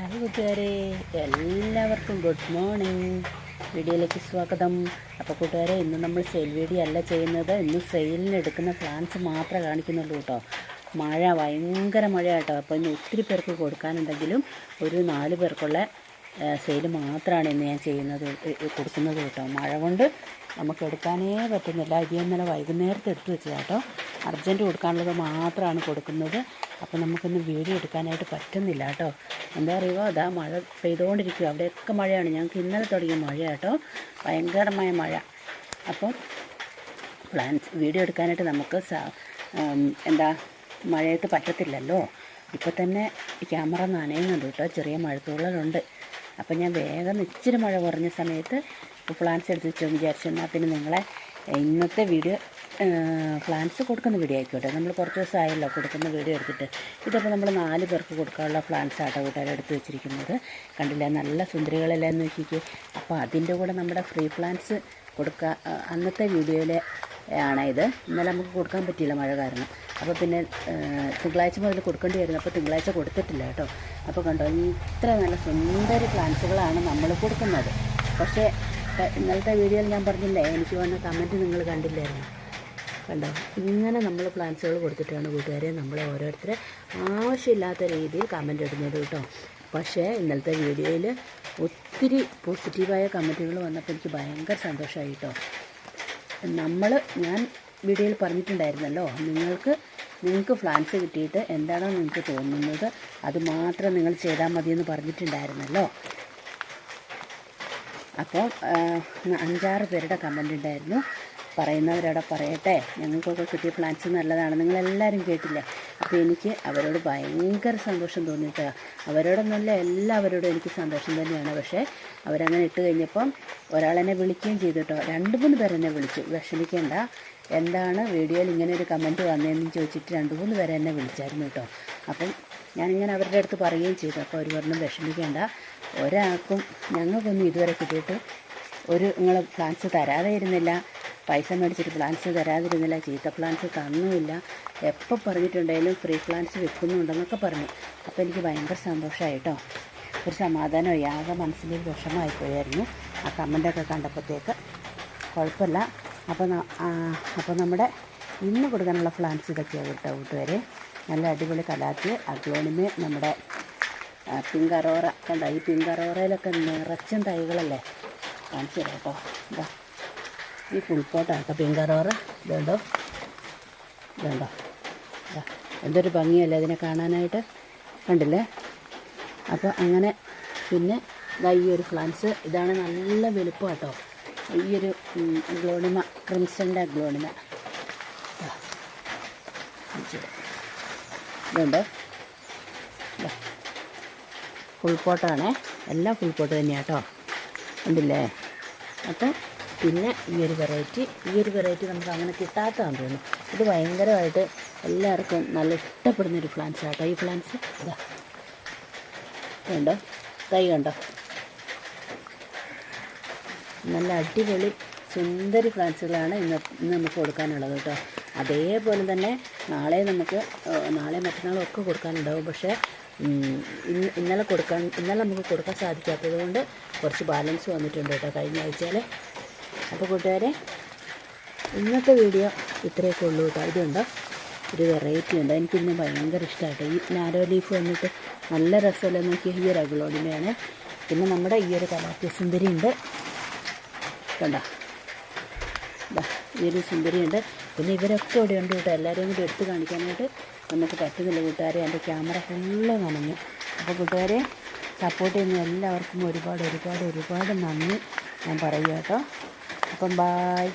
Hi കൂട്ടുകാരെ എല്ലാവർക്കും good morning. വീഡിയോയിലേക്ക് സ്വാഗതം. അപ്പോൾ കൂട്ടുകാരെ ഇന്ന് നമ്മൾ സെയിൽ വീഡിയോ അല്ല ചെയ്യുന്നത്. ഇന്ന് സെയിലിന് എടുക്കുന്ന പ്ലാൻസ് മാത്രമേ കാണിക്കുന്നുള്ളൂ കേട്ടോ. മഴ ഭയങ്കര മഴ കേട്ടോ. അപ്പോൾ ഇന്ന് ഒത്തിരി പേർക്ക് കൊടുക്കാനുണ്ടെങ്കിലും ഒരു നാല് പേർക്കുള്ള സെയിൽ മാത്രമാണ് ഇന്ന് ഞാൻ ചെയ്യുന്നത് കൊടുക്കുന്നത് കേട്ടോ. മഴ കൊണ്ട് നമുക്ക് എടുക്കാനേ പറ്റുന്നില്ല. ഇത് ഇന്നലെ വൈകുന്നേരത്തെ എടുത്ത് വെച്ചതാട്ടോ അർജന്റ് കൊടുക്കാനുള്ളത് മാത്രമാണ് കൊടുക്കുന്നത്. അപ്പോൾ നമുക്കൊന്ന് വീഡിയോ എടുക്കാനായിട്ട് പറ്റുന്നില്ല കേട്ടോ. എന്താ അറിയുമോ അതാ മഴ പെയ്തുകൊണ്ടിരിക്കുക അവിടെയൊക്കെ മഴയാണ്. ഞങ്ങൾക്ക് ഇന്നലെ തുടങ്ങിയ മഴ കേട്ടോ. ഭയങ്കരമായ മഴ. അപ്പോൾ പ്ലാൻസ് വീഡിയോ എടുക്കാനായിട്ട് നമുക്ക് എന്താ മഴയത്ത് പറ്റത്തില്ലല്ലോ. ഇപ്പോൾ തന്നെ ക്യാമറ നനയുന്നുണ്ട് കേട്ടോ. ചെറിയ മഴത്തുള്ളലുണ്ട് അപ്പോൾ ഞാൻ വേഗം ഇച്ചിരി മഴ കുറഞ്ഞ സമയത്ത് പ്ലാൻസ് എടുത്ത് വെച്ചോ വിചാരിച്ചു. എന്നാൽ പിന്നെ നിങ്ങളെ ഇന്നത്തെ വീഡിയോ പ്ലാൻസ് കൊടുക്കുന്ന വീഡിയോ ആയിക്കോട്ടെ. നമ്മൾ കുറച്ച് ദിവസമായല്ലോ കൊടുക്കുന്ന വീഡിയോ എടുത്തിട്ട്. ഇതിപ്പോൾ നമ്മൾ നാല് പേർക്ക് കൊടുക്കാനുള്ള പ്ലാൻസ് ആട്ടോ കൂട്ടുകാരെ എടുത്ത് വെച്ചിരിക്കുന്നത്. കണ്ടില്ലേ? നല്ല സുന്ദരികളെല്ലാം വെച്ചിട്ട് അപ്പോൾ അതിന്റെ കൂടെ നമ്മുടെ ഫ്രീ പ്ലാൻസ് കൊടുക്കുക അന്നത്തെ വീഡിയോയിലെ ആണിത് ഇന്നലെ നമുക്ക് കൊടുക്കാൻ പറ്റിയില്ല മഴ കാരണം. അപ്പോൾ പിന്നെ തിങ്കളാഴ്ച മുതൽ കൊടുക്കേണ്ടി വരുന്നു. അപ്പോൾ തിങ്കളാഴ്ച കൊടുത്തിട്ടില്ല കേട്ടോ അപ്പോൾ കണ്ടോ? ഇത്ര നല്ല സുന്ദര പ്ലാന്റ്സുകളാണ് നമ്മൾ കൊടുക്കുന്നത്. പക്ഷേ ഇന്നലത്തെ വീഡിയോയിൽ ഞാൻ പറഞ്ഞില്ലേ? എനിക്ക് വന്ന കമന്റ് നിങ്ങൾ കണ്ടില്ലായിരുന്നു. കണ്ടോ? ഇങ്ങനെ നമ്മൾ പ്ലാൻസുകൾ കൊടുത്തിട്ടാണ് കൂട്ടുകാരെ നമ്മൾ ഓരോരുത്തരെ ആവശ്യമില്ലാത്ത രീതിയിൽ കമന്റ് ഇടുന്നത് കേട്ടോ. പക്ഷേ ഇന്നലത്തെ വീഡിയോയിൽ ഒത്തിരി പോസിറ്റീവായ കമന്റുകൾ വന്നപ്പോൾ എനിക്ക് ഭയങ്കര സന്തോഷമായി കേട്ടോ. നമ്മൾ ഞാൻ വീഡിയോയിൽ പറഞ്ഞിട്ടുണ്ടായിരുന്നല്ലോ നിങ്ങൾക്ക് നിങ്ങൾക്ക് ഫ്ലാൻസ് കിട്ടിയിട്ട് എന്താണോ നിങ്ങൾക്ക് തോന്നുന്നത് അത് മാത്രം നിങ്ങൾ ചെയ്താൽ മതിയെന്ന് പറഞ്ഞിട്ടുണ്ടായിരുന്നല്ലോ. അപ്പോൾ അഞ്ചാറ് പേരുടെ കമന്റ് ഉണ്ടായിരുന്നു പറയുന്നവരവിടെ പറയട്ടെ. ഞങ്ങൾക്കൊക്കെ കിട്ടിയ പ്ലാൻസ് നല്ലതാണ്. നിങ്ങളെല്ലാവരും കേട്ടില്ലേ? അപ്പോൾ എനിക്ക് അവരോട് ഭയങ്കര സന്തോഷം തോന്നിയിട്ട് അവരോടൊന്നല്ല എല്ലാവരോടും എനിക്ക് സന്തോഷം തന്നെയാണ്. പക്ഷേ അവരങ്ങനെ ഇട്ട് കഴിഞ്ഞപ്പം ഒരാളെന്നെ വിളിക്കുകയും ചെയ്തു കേട്ടോ രണ്ട് മൂന്ന് പേരെന്നെ വിളിച്ചു. വിഷമിക്കേണ്ട. എന്താണ് വീഡിയോയിൽ ഇങ്ങനെ ഒരു കമന്റ് വന്നതെന്ന് ചോദിച്ചിട്ട് രണ്ട് മൂന്ന് പേരെ എന്നെ വിളിച്ചായിരുന്നു കേട്ടോ. അപ്പം ഞാനിങ്ങനെ അവരുടെ അടുത്ത് പറയുകയും ചെയ്തു. അപ്പോൾ അവർ പറഞ്ഞു വിഷമിക്കേണ്ട. ഒരാൾക്കും ഞങ്ങൾക്കൊന്നും ഇതുവരെ കിട്ടിയിട്ട് ഒരു നിങ്ങൾ പ്ലാൻസ് തരാതെ ഇരുന്നില്ല പൈസ മേടിച്ചിട്ട് പ്ലാൻസ് തരാതിരുന്നില്ല ചീത്ത പ്ലാൻസ് തന്നുമില്ല. എപ്പോൾ പറഞ്ഞിട്ടുണ്ടെങ്കിലും ഫ്രീ പ്ലാൻസ് വെക്കുന്നുണ്ടെന്നൊക്കെ പറഞ്ഞു. അപ്പോൾ എനിക്ക് ഭയങ്കര സന്തോഷമായി കേട്ടോ ഒരു സമാധാനമായി ആകെ മനസ്സിലൊരു വിഷമമായിപ്പോയായിരുന്നു. ആ കമന്റൊക്കെ കണ്ടപ്പോഴത്തേക്ക് കുഴപ്പമില്ല. അപ്പോൾ അപ്പോൾ നമ്മുടെ ഇന്ന് കൊടുക്കാനുള്ള പ്ലാൻസ് ഇതൊക്കെയാണ് കേട്ടോ കൂട്ടുകാരെ. നല്ല അടിപൊളി കലാത്തി അഗ്ലോണിമേ നമ്മുടെ പിങ്ക് അറോറ കണ്ട? ഈ പിങ്ക് അറോറയിലൊക്കെ നിറച്ചും തൈകളല്ലേ? കാണിച്ചു തരാം കേട്ടോ ഈ ഫുൾ പോട്ടാണ് കേട്ടോ പിങ്ക് അറോറ ഇതുണ്ടോ. ഇതുണ്ടോ എന്തൊരു ഭംഗിയല്ലേ അതിനെ കാണാനായിട്ട്. കണ്ടില്ലേ? അപ്പോൾ അങ്ങനെ പിന്നെ ഇതാ ഈ ഒരു പ്ലാന്റ്സ് ഇതാണ് നല്ല വലുപ്പം കേട്ടോ ഈ ഒരു ഗ്ലോണിമ. ക്രിംസന്റെ ഗ്ലോണിമ ഇതുണ്ടോ? ഫുൾ പോട്ടാണേ എല്ലാം ഫുൾ പോട്ട് തന്നെയാണ് കേട്ടോ ഉണ്ടല്ലേ അപ്പം പിന്നെ ഈ ഒരു വെറൈറ്റി ഈ ഒരു വെറൈറ്റി നമുക്ക് അങ്ങനെ കിട്ടാത്തതാണ് തോന്നുന്നു. ഇത് ഭയങ്കരമായിട്ട് എല്ലാവർക്കും നല്ല ഇഷ്ടപ്പെടുന്ന ഒരു പ്ലാന്റ്സ് കേട്ടോ ഈ പ്ലാൻസ് ഇതാ കണ്ടോ? തൈ കണ്ടോ? നല്ല അടിപൊളി സുന്ദരി പ്ലാന്റ്സുകളാണ് ഇന്ന് ഇന്ന് നമുക്ക് കൊടുക്കാനുള്ളത് കേട്ടോ അതേപോലെ തന്നെ നാളെ നമുക്ക് നാളെ മറ്റന്നാളും ഒക്കെ കൊടുക്കാനുണ്ടാവും. പക്ഷേ ഇന്ന് ഇന്നലെ കൊടുക്കാൻ ഇന്നലെ നമുക്ക് കൊടുക്കാൻ സാധിക്കാത്തത് കൊണ്ട് കുറച്ച് ബാലൻസ് വന്നിട്ടുണ്ട് കേട്ടോ കഴിഞ്ഞ ആഴ്ചയിൽ അപ്പോൾ കൂട്ടുകാരെ ഇന്നത്തെ വീഡിയോ ഇത്രയൊക്കെ ഉള്ളൂ കേട്ടോ. ഇതുണ്ടോ ഒരു വെറൈറ്റി ഉണ്ട്. എനിക്കിന്ന് ഭയങ്കര ഇഷ്ടമായിട്ട് ഈ നാരോ ലീഫ് വന്നിട്ട് നല്ല രസമല്ലേ നോക്കിയ? ഈ ഒരു അഗ്ലോണിമയാണ് പിന്നെ നമ്മുടെ ഈ ഒരു സുന്ദരി ഉണ്ട് കണ്ടോ? ദാ, ഈ ഒരു സുന്ദരിയുണ്ട്. പിന്നെ ഇവരൊക്കെ ഇവിടെ ഉണ്ട് കേട്ടോ. എല്ലാവരെയും കൂടി എടുത്ത് കാണിക്കാനായിട്ട് നമുക്ക് പറ്റുന്നില്ല കൂട്ടുകാരെ. എന്റെ ക്യാമറ ഫുള്ള് നനഞ്ഞു. അപ്പോൾ കൂട്ടുകാരെ സപ്പോർട്ട് ചെയ്യുന്ന എല്ലാവർക്കും ഒരുപാട് ഒരുപാട് ഒരുപാട് നന്ദി ഞാൻ പറയുക കേട്ടോ. അപ്പം ബായ്